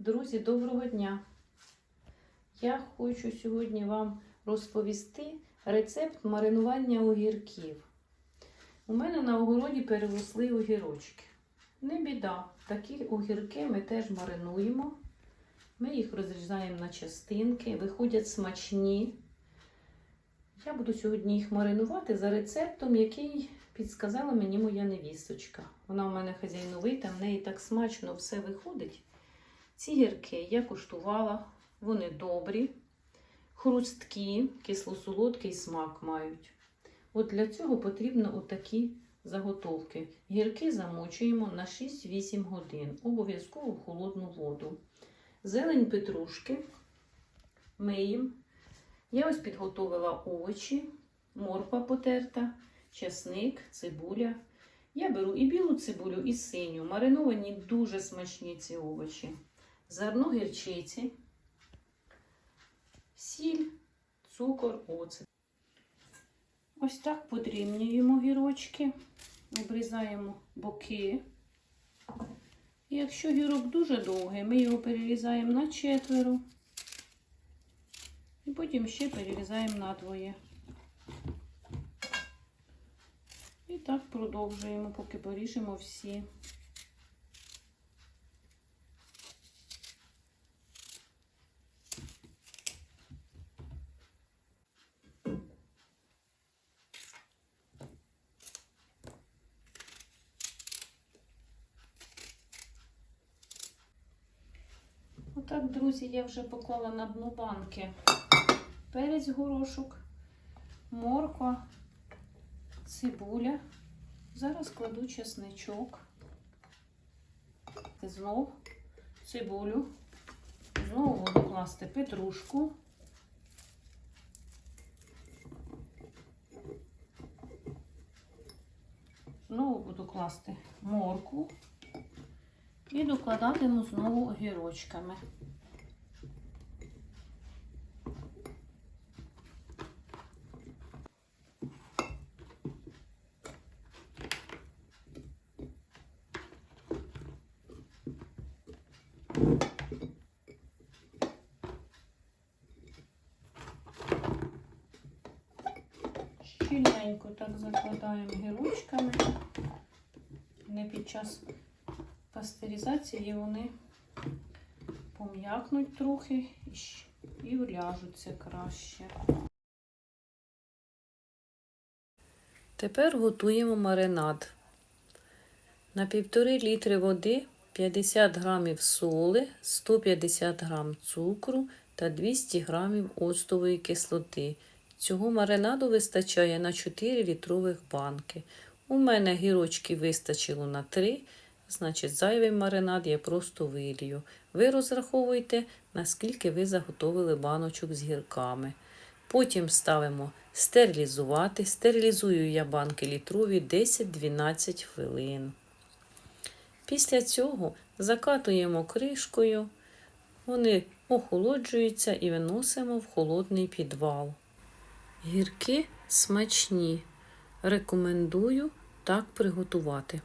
Друзі, доброго дня! Я хочу сьогодні вам розповісти рецепт маринування огірків. У мене на огороді переросли огірочки. Не біда, такі огірки ми теж маринуємо. Ми їх розрізаємо на частинки, виходять смачні. Я буду сьогодні їх маринувати за рецептом, який підсказала мені моя невісточка. Вона у мене хазяйновита, в неї так смачно все виходить. Ці гірки я куштувала, вони добрі, хрусткі, кисло-солодкий смак мають. От для цього потрібно отакі заготовки. Гірки замочуємо на 6-8 годин, обов'язково в холодну воду. Зелень петрушки миємо. Я ось підготовила овочі, морква потерта, чесник, цибуля. Я беру і білу цибулю, і синю. Мариновані дуже смачні ці овочі. Зерно гірчиці, сіль, цукор, оцет. Ось так подрібнюємо гірочки, обрізаємо боки. І якщо гірок дуже довгий, ми його перерізаємо на четверо. І потім ще перерізаємо надвоє. І так продовжуємо, поки поріжемо всі. Отак, друзі, я вже поклала на дно банки перець горошок, морква, цибуля. Зараз кладу чесничок, знов цибулю, знову буду класти петрушку. Знову буду класти морку і докладатиму знову огірочками. Щільненько так закладаємо гірочками. Не під час пастеризації вони пом'якнуть трохи і вляжуться краще. Тепер готуємо маринад. На 1,5 літри води 50 грамів соли, 150 грам цукру та 200 грамів оцтової кислоти. Цього маринаду вистачає на 4 літрових банки. У мене гірочки вистачило на 3, значить зайвий маринад я просто вилію. Ви розраховуйте, наскільки ви заготовили баночок з гірками. Потім ставимо стерилізувати. Стерилізую я банки літрові 10-12 хвилин. Після цього закатуємо кришкою, вони охолоджуються і виносимо в холодний підвал. Гірки смачні. Рекомендую так приготувати.